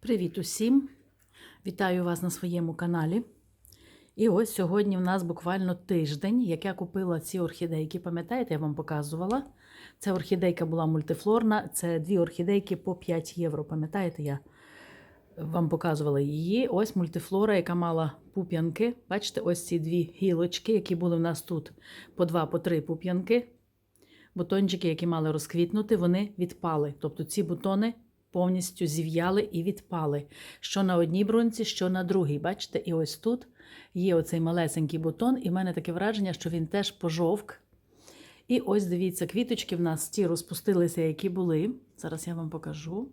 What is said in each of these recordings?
Привіт усім! Вітаю вас на своєму каналі. І ось сьогодні в нас буквально тиждень, як я купила ці орхідейки. Пам'ятаєте, я вам показувала. Ця орхідейка була мультифлорна, це дві орхідейки по 5 євро. Пам'ятаєте, я вам показувала її. Ось мультифлора, яка мала пуп'янки. Бачите, ось ці дві гілочки, які були в нас тут по два, по три пуп'янки. Бутончики, які мали розквітнути, вони відпали. Тобто ці бутони повністю зів'яли і відпали. Що на одній брунці, що на другій. Бачите, і ось тут є оцей малесенький бутон, і в мене таке враження, що він теж пожовк. І ось дивіться, квіточки в нас ті розпустилися, які були. Зараз я вам покажу.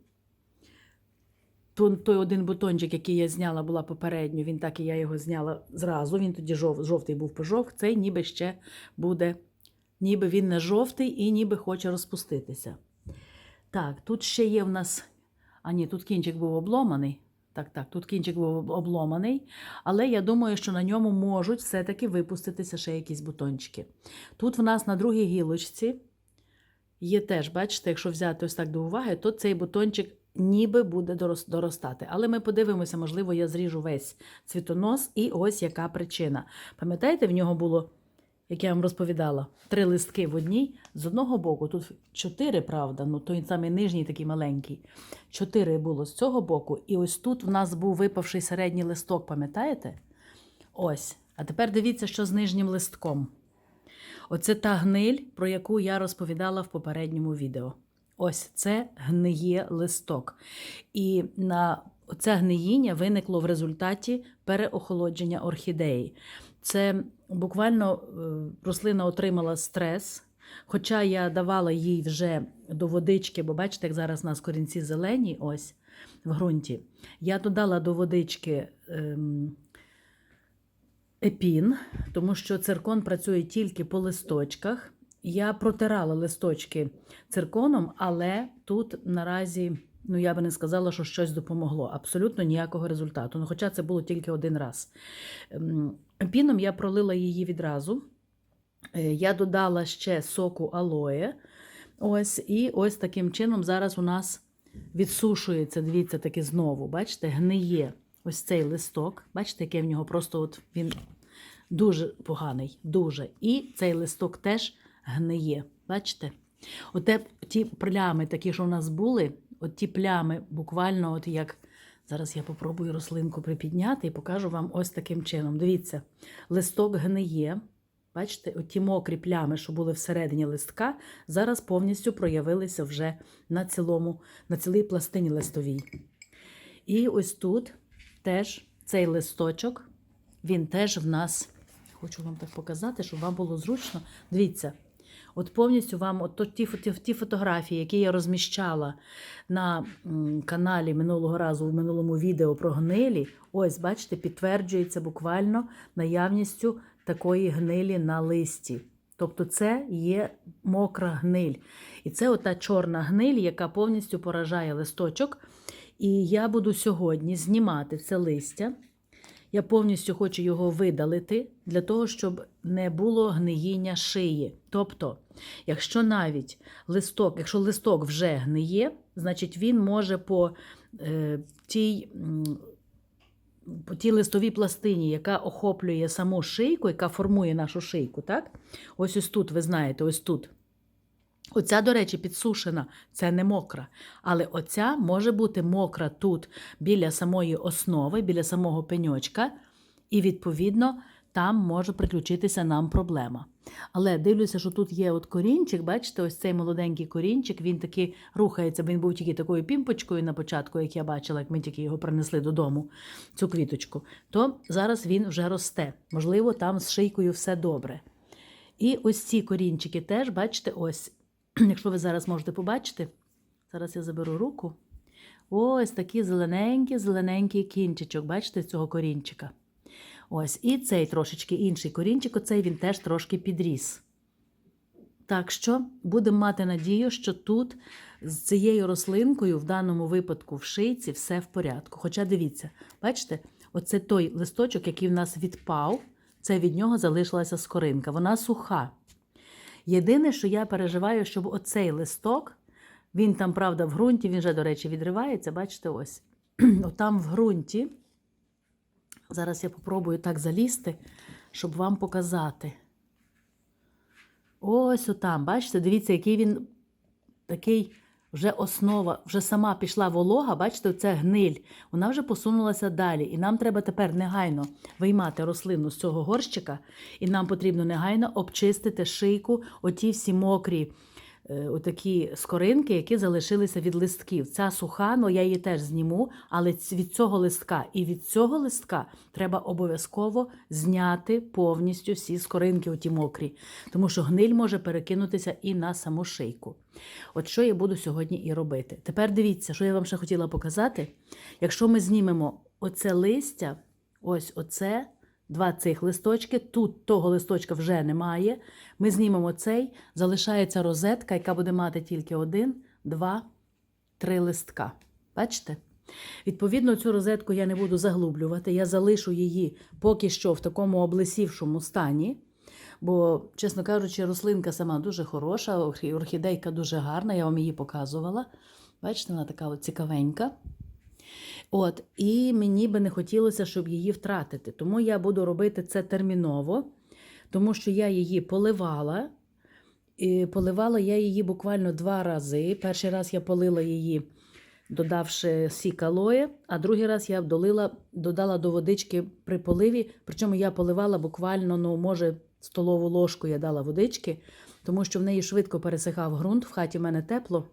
Той, один бутончик, який я зняла, була попередньо, він так і я його зняла зразу. Він тоді жов, жовтий був пожовк, цей ніби ще буде, ніби він не жовтий і ніби хоче розпуститися. Так, тут ще є в нас. А ні, тут кінчик був обломаний. Так, так, тут кінчик був обломаний, але я думаю, що на ньому можуть все-таки випуститися ще якісь бутончики. Тут в нас на другій гілочці є теж, бачите, якщо взяти ось так до уваги, то цей бутончик ніби буде доростати. Але ми подивимося, можливо, я зріжу весь цвітонос, і ось яка причина. Пам'ятаєте, в нього було як я вам розповідала, три листки в одній. З одного боку, тут чотири, правда, ну той самий нижній такий маленький. Чотири було з цього боку. І ось тут в нас був випавший середній листок, пам'ятаєте? Ось. А тепер дивіться, що з нижнім листком. Оце та гниль, про яку я розповідала в попередньому відео. Ось це гниє листок. І на це гниїння виникло в результаті переохолодження орхідеї. Це буквально е, рослина отримала стрес. Хоча я давала їй вже до водички, бо бачите, як зараз у нас корінці зелені, ось в ґрунті. Я додала до водички ем, епін, тому що циркон працює тільки по листочках. Я протирала листочки цирконом, але тут наразі, ну я би не сказала, що щось допомогло. Абсолютно ніякого результату. Ну, хоча це було тільки один раз. Ем, Піном я пролила її відразу. Е, Я додала ще соку алоє. Ось, і ось таким чином зараз у нас відсушується, дивіться, таки знову. Бачите, гниє ось цей листок. Бачите, який в нього просто от він дуже поганий, дуже. І цей листок теж гниє. Бачите? Оте ті плями, такі, що в нас були, от ті плями, буквально, от як. Зараз я попробую рослинку припідняти і покажу вам ось таким чином. Дивіться, листок гниє. Бачите, оті мокрі плями, що були всередині листка, зараз повністю проявилися вже на цілому, на цілій пластині листовій. І ось тут теж цей листочок, він теж в нас, хочу вам так показати, щоб вам було зручно. Дивіться, от повністю вам, от ті, ті, ті фотографії, які я розміщала на каналі минулого разу в минулому відео про гнилі, ось, бачите, підтверджується буквально наявністю такої гнилі на листі. Тобто це є мокра гниль. І це ота чорна гниль, яка повністю поражає листочок. І я буду сьогодні знімати це листя. Я повністю хочу його видалити для того, щоб не було гниїння шиї. Тобто, якщо навіть листок, якщо листок вже гниє, значить він може по е, тій. по тій листовій пластині, яка охоплює саму шийку, яка формує нашу шийку, так? Ось ось тут, ви знаєте, ось тут. Оця, до речі, підсушена, це не мокра. Але оця може бути мокра тут біля самої основи, біля самого пеньочка, і, відповідно, там може приключитися нам проблема. Але дивлюся, що тут є от корінчик, бачите, ось цей молоденький корінчик, він таки рухається, він був тільки такою пімпочкою на початку, як я бачила, як ми тільки його принесли додому, цю квіточку. То зараз він вже росте. Можливо, там з шийкою все добре. І ось ці корінчики теж, бачите, ось, якщо ви зараз можете побачити, зараз я заберу руку. Ось такий зелененький, зелененький кінчичок, бачите, цього корінчика. Ось, і цей трошечки інший корінчик, оцей він теж трошки підріс. Так що будемо мати надію, що тут з цією рослинкою, в даному випадку в шийці, все в порядку. Хоча дивіться, бачите, оце той листочок, який в нас відпав, це від нього залишилася скоринка. Вона суха. Єдине, що я переживаю, щоб оцей листок, він там, правда, в ґрунті, він вже, до речі, відривається, бачите, ось. отам в ґрунті. Зараз я попробую так залізти, щоб вам показати. Ось отам, бачите, дивіться, який він такий вже основа, вже сама пішла волога, бачите, це гниль. Вона вже посунулася далі. І нам треба тепер негайно виймати рослину з цього горщика, і нам потрібно негайно обчистити шийку, оті всі мокрі. Е, Отакі скоринки, які залишилися від листків. Ця суха, ну я її теж зніму, але від цього листка і від цього листка треба обов'язково зняти повністю всі скоринки, оті мокрі, тому що гниль може перекинутися і на саму шийку. От що я буду сьогодні і робити. Тепер дивіться, що я вам ще хотіла показати. Якщо ми знімемо оце листя, ось оце, два цих листочки, тут того листочка вже немає. Ми знімемо цей, залишається розетка, яка буде мати тільки один, два, три листка. Бачите? Відповідно, цю розетку я не буду заглублювати, я залишу її поки що в такому облисівшому стані. Бо, чесно кажучи, рослинка сама дуже хороша, орхідейка дуже гарна, я вам її показувала. Бачите, вона така цікавенька. От, і мені би не хотілося, щоб її втратити. Тому я буду робити це терміново, тому що я її поливала. І поливала я її буквально два рази. Перший раз я полила її, додавши сік алоє, а другий раз я долила, додала до водички при поливі. Причому я поливала буквально, ну, може, столову ложку я дала водички, тому що в неї швидко пересихав ґрунт. В хаті в мене тепло.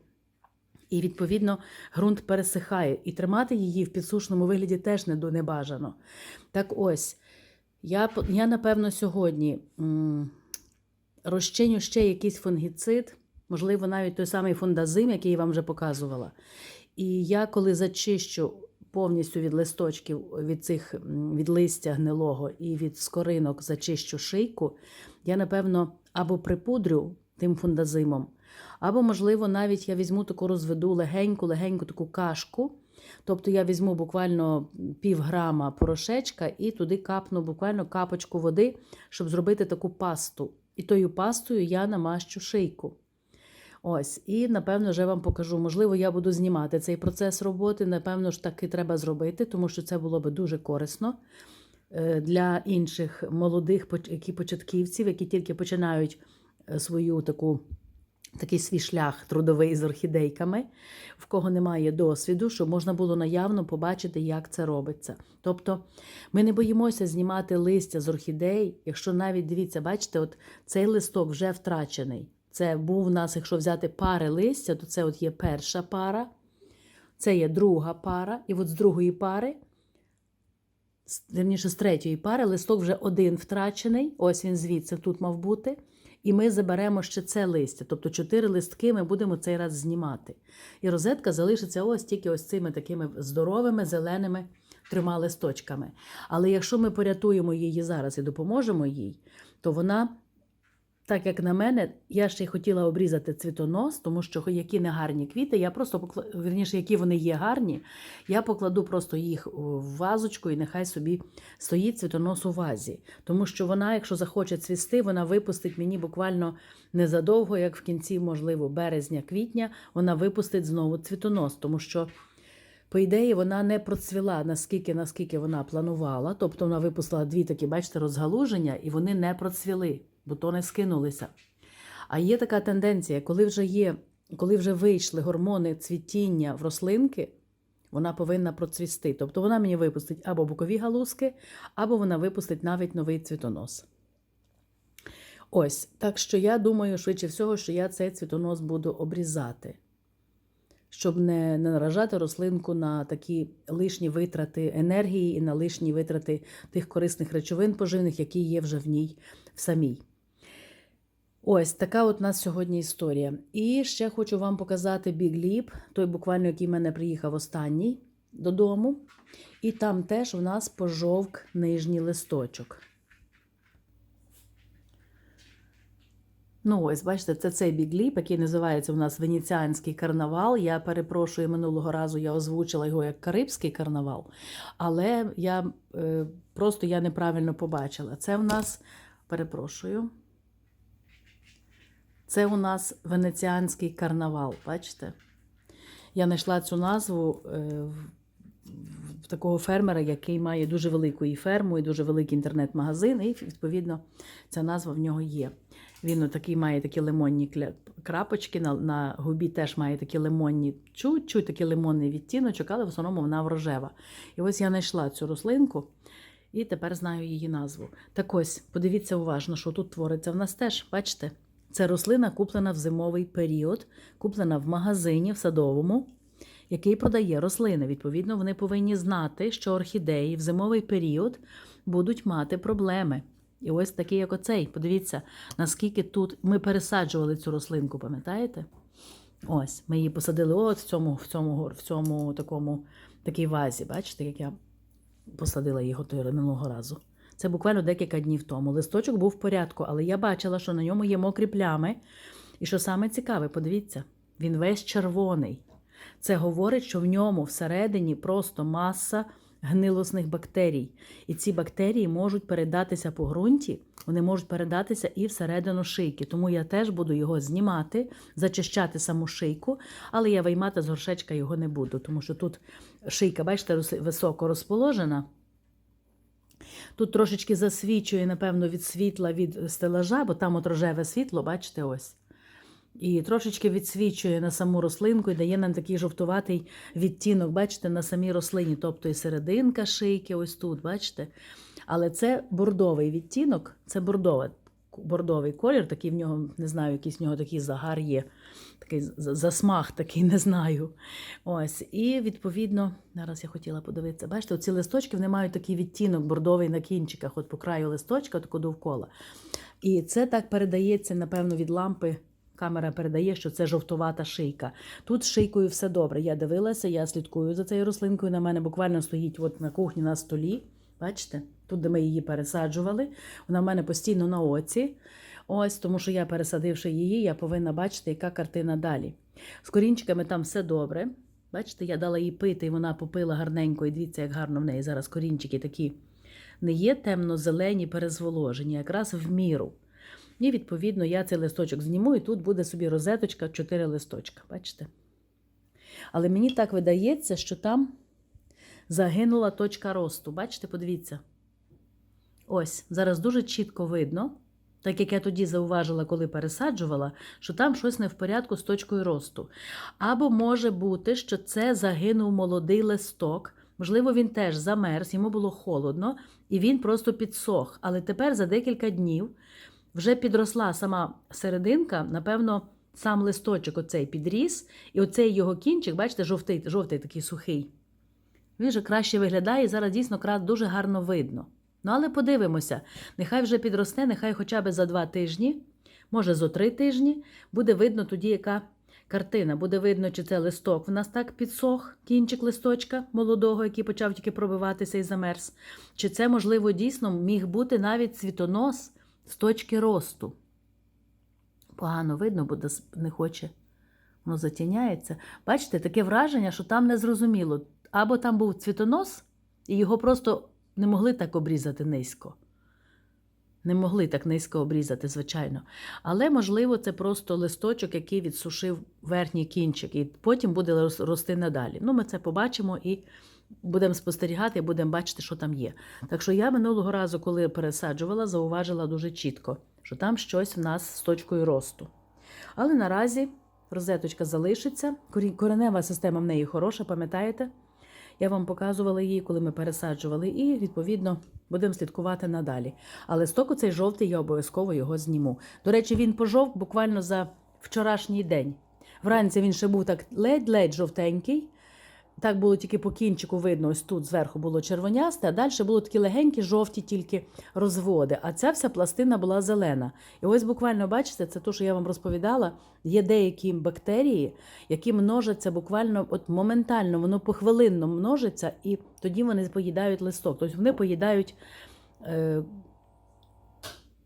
І, відповідно, ґрунт пересихає. І тримати її в підсушеному вигляді теж не бажано. Так ось, я, я напевно, сьогодні м, розчиню ще якийсь фунгіцид, можливо, навіть той самий фундазим, який я вам вже показувала. І я, коли зачищу повністю від листочків, від цих від листя гнилого і від скоринок зачищу шийку, я, напевно, або припудрю тим фундазимом, або, можливо, навіть я візьму таку розведу легеньку, легеньку таку кашку. Тобто я візьму буквально пів грама порошечка і туди капну буквально капочку води, щоб зробити таку пасту. І тою пастою я намащу шийку. Ось, і напевно вже вам покажу. Можливо, я буду знімати цей процес роботи. Напевно ж таки треба зробити, тому що це було би дуже корисно е, для інших молодих початківців, які тільки починають е, свою таку. Такий свій шлях трудовий з орхідейками, в кого немає досвіду, щоб можна було наявно побачити, як це робиться. Тобто ми не боїмося знімати листя з орхідей, якщо навіть дивіться, бачите, от цей листок вже втрачений. Це був у нас, якщо взяти пари листя, то це от є перша пара, це є друга пара, і от з другої пари, вірніше, з третьої пари, листок вже один втрачений. Ось він звідси тут мав бути. І ми заберемо ще це листя. Тобто чотири листки ми будемо цей раз знімати. І розетка залишиться ось тільки ось цими такими здоровими, зеленими трьома листочками. Але якщо ми порятуємо її зараз і допоможемо їй, то вона, так як на мене, я ще й хотіла обрізати цвітонос, тому що які не гарні квіти, я просто покла... вірніше, які вони є гарні, я покладу просто їх в вазочку і нехай собі стоїть цвітонос у вазі. Тому що вона, якщо захоче цвісти, вона випустить мені буквально незадовго, як в кінці, можливо, березня-квітня, вона випустить знову цвітонос, тому що. По ідеї, вона не процвіла наскільки, наскільки вона планувала. Тобто вона випустила дві такі, бачите, розгалуження, і вони не процвіли, бутони скинулися. А є така тенденція, коли вже є, коли вже вийшли гормони цвітіння в рослинки, вона повинна процвісти. Тобто вона мені випустить або бокові галузки, або вона випустить навіть новий цвітонос. Ось, так що я думаю, швидше всього, що я цей цвітонос буду обрізати щоб не, не наражати рослинку на такі лишні витрати енергії і на лишні витрати тих корисних речовин поживних, які є вже в ній в самій. Ось така от у нас сьогодні історія. І ще хочу вам показати Big Leap, той буквально, який в мене приїхав останній додому. І там теж у нас пожовк нижній листочок. Ну, ось, бачите, це цей бігліп, який називається у нас Венеціанський карнавал. Я перепрошую, минулого разу я озвучила його як Карибський карнавал, але я е, просто я неправильно побачила. Це у нас, перепрошую, це у нас Венеціанський карнавал, бачите? Я знайшла цю назву е, в- такого фермера, який має дуже велику і ферму, і дуже великий інтернет-магазин, і відповідно ця назва в нього є. Він такий має такі лимонні крапочки, на, на губі теж має такі лимонні, чуть-чуть такий лимонний відтіночок, але в основному вона рожева. І ось я знайшла цю рослинку і тепер знаю її назву. Так ось, подивіться уважно, що тут твориться. В нас теж, бачите, це рослина куплена в зимовий період, куплена в магазині в садовому, який продає рослини. Відповідно, вони повинні знати, що орхідеї в зимовий період будуть мати проблеми. І ось такий, як оцей. Подивіться, наскільки тут ми пересаджували цю рослинку, пам'ятаєте? Ось, ми її посадили от в цьому, в цьому, в цьому такому, такій вазі. Бачите, як я посадила її готую минулого разу. Це буквально декілька днів тому. Листочок був в порядку, але я бачила, що на ньому є мокрі плями. І що саме цікаве, подивіться, він весь червоний. Це говорить, що в ньому всередині просто маса гнилосних бактерій. І ці бактерії можуть передатися по ґрунті, вони можуть передатися і всередину шийки. Тому я теж буду його знімати, зачищати саму шийку, але я виймати з горшечка його не буду, тому що тут шийка, бачите, високо розположена. Тут трошечки засвічує, напевно, від світла від стелажа, бо там от рожеве світло, бачите, ось. І трошечки відсвічує на саму рослинку і дає нам такий жовтуватий відтінок, бачите, на самій рослині, тобто і серединка шийки, ось тут, бачите. Але це бордовий відтінок, це бордове, бордовий колір, такий в нього, не знаю, якийсь в нього такий загар є, такий з- засмаг такий, не знаю. Ось. І відповідно, зараз я хотіла подивитися, бачите, оці листочки вони мають такий відтінок бордовий на кінчиках, от по краю листочка, тако довкола. І це так передається, напевно, від лампи. Камера передає, що це жовтувата шийка. Тут з шийкою все добре. Я дивилася, я слідкую за цією рослинкою. На мене буквально стоїть от на кухні на столі. Бачите? Тут, де ми її пересаджували. Вона в мене постійно на оці. Ось, тому що я, пересадивши її, я повинна бачити, яка картина далі. З корінчиками там все добре. Бачите, я дала їй пити, і вона попила гарненько, і дивіться, як гарно в неї зараз корінчики такі не є темно-зелені, перезволожені, якраз в міру. І, відповідно, я цей листочок зніму, і тут буде собі розеточка, чотири листочка. Бачите? Але мені так видається, що там загинула точка росту. Бачите, подивіться. Ось, зараз дуже чітко видно, так як я тоді зауважила, коли пересаджувала, що там щось не в порядку з точкою росту. Або може бути, що це загинув молодий листок. Можливо, він теж замерз, йому було холодно, і він просто підсох. Але тепер за декілька днів вже підросла сама серединка, напевно, сам листочок оцей підріс, і оцей його кінчик, бачите, жовтий, жовтий такий сухий. Він вже краще виглядає, і зараз дійсно крат дуже гарно видно. Ну, але подивимося, нехай вже підросте, нехай хоча б за два тижні, може зо три тижні, буде видно тоді, яка картина. Буде видно, чи це листок в нас так підсох, кінчик листочка молодого, який почав тільки пробиватися і замерз. Чи це, можливо, дійсно міг бути навіть цвітонос з точки росту. Погано видно, бо не хоче. Воно затіняється. Бачите, таке враження, що там незрозуміло. Або там був цвітонос, і його просто не могли так обрізати низько. Не могли так низько обрізати, звичайно. Але, можливо, це просто листочок, який відсушив верхній кінчик, і потім буде рости надалі. Ну, ми це побачимо і будемо спостерігати, і будемо бачити, що там є. Так що я минулого разу, коли пересаджувала, зауважила дуже чітко, що там щось в нас з точкою росту. Але наразі розеточка залишиться. Коренева система в неї хороша, пам'ятаєте? Я вам показувала її, коли ми пересаджували, і відповідно будемо слідкувати надалі. Але сток цей жовтий я обов'язково його зніму. До речі, він пожовк буквально за вчорашній день. Вранці він ще був так ледь-ледь жовтенький. Так було тільки по кінчику видно, ось тут зверху було червонясте, а далі було такі легенькі, жовті тільки розводи. А ця вся пластина була зелена. І ось буквально бачите, це те, що я вам розповідала. Є деякі бактерії, які множаться буквально от моментально, воно похвилинно множиться, і тоді вони поїдають листок. Тобто вони поїдають. Е,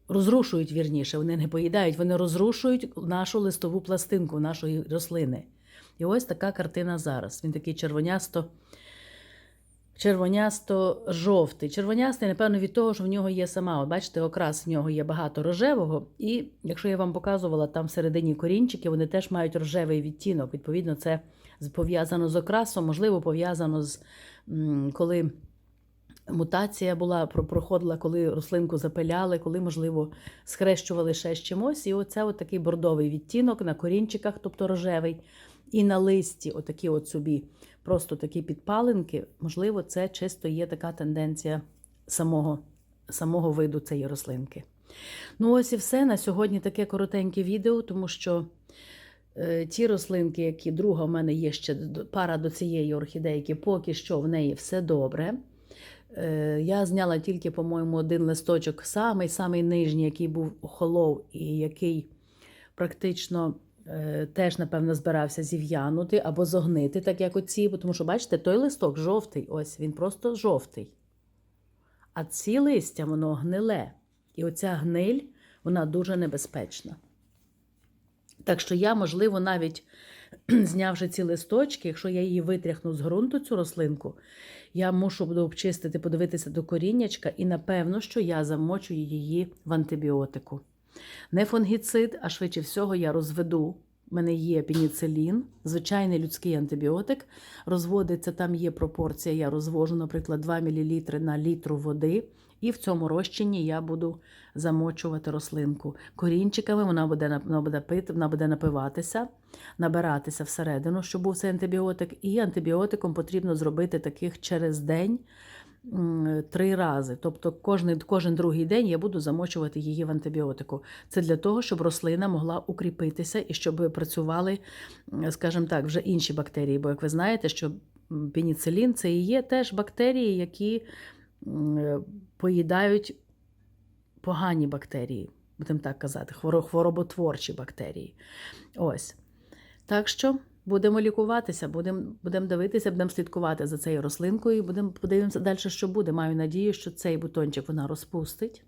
Розрушують вірніше, вони не поїдають, вони розрушують нашу листову пластинку нашої рослини. І ось така картина зараз. Він такий червонясто, червонясто-жовтий. Червонястий, напевно, від того, що в нього є сама. От бачите, окрас в нього є багато рожевого. І якщо я вам показувала, там всередині корінчики, вони теж мають рожевий відтінок. Відповідно, це пов'язано з окрасом, можливо, пов'язано з коли мутація була, проходила, коли рослинку запиляли, коли, можливо, схрещували ще з чимось. І оце от такий бордовий відтінок на корінчиках, тобто рожевий, і на листі, отакі от собі, просто такі підпалинки. Можливо, це чисто є така тенденція самого, самого виду цієї рослинки. Ну, ось і все. На сьогодні таке коротеньке відео, тому що е, ті рослинки, які друга в мене є ще пара до цієї орхідейки, поки що в неї все добре. Е, Я зняла тільки, по-моєму, один листочок, самий самий нижній, який був холов і який практично теж, напевно, збирався зів'янути або зогнити, так як оці. Тому що, бачите, той листок жовтий, ось він просто жовтий. А ці листя, воно гниле. І оця гниль, вона дуже небезпечна. Так що я, можливо, навіть знявши ці листочки, якщо я її витряхну з ґрунту, цю рослинку, я мушу буду обчистити, подивитися до коріннячка, і напевно, що я замочу її в антибіотику. Не фунгіцид, а швидше всього я розведу. У мене є пеніцилін, звичайний людський антибіотик. Розводиться, там є пропорція. Я розвожу, наприклад, 2 мл на літру води. І в цьому розчині я буду замочувати рослинку. Корінчиками вона буде, вона буде пити, вона буде напиватися, набиратися всередину, щоб був цей антибіотик. І антибіотиком потрібно зробити таких через день три рази. Тобто кожен, кожен другий день я буду замочувати її в антибіотику. Це для того, щоб рослина могла укріпитися і щоб працювали, скажімо так, вже інші бактерії. Бо, як ви знаєте, що пеніцилін це і є теж бактерії, які е, поїдають погані бактерії, будемо так казати, хвороботворчі бактерії. Ось. Так що будемо лікуватися, будемо, будемо дивитися, будемо слідкувати за цією рослинкою і будемо подивимося далі, що буде. Маю надію, що цей бутончик вона розпустить.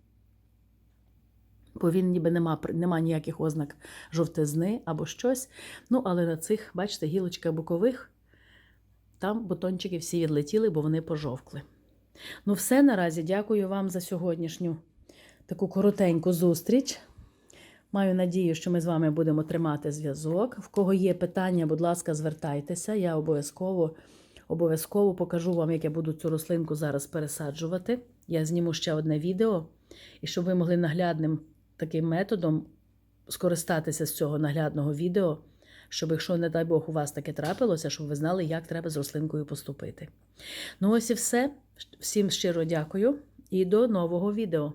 Бо він ніби нема, нема ніяких ознак жовтизни або щось. Ну, але на цих, бачите, гілочках бокових, там бутончики всі відлетіли, бо вони пожовкли. Ну, все наразі. Дякую вам за сьогоднішню таку коротеньку зустріч. Маю надію, що ми з вами будемо тримати зв'язок. В кого є питання, будь ласка, звертайтеся. Я обов'язково обов'язково покажу вам, як я буду цю рослинку зараз пересаджувати. Я зніму ще одне відео, і щоб ви могли наглядним таким методом скористатися з цього наглядного відео, щоб, якщо, не дай Бог, у вас таке трапилося, щоб ви знали, як треба з рослинкою поступити. Ну, ось і все. Всім щиро дякую і до нового відео.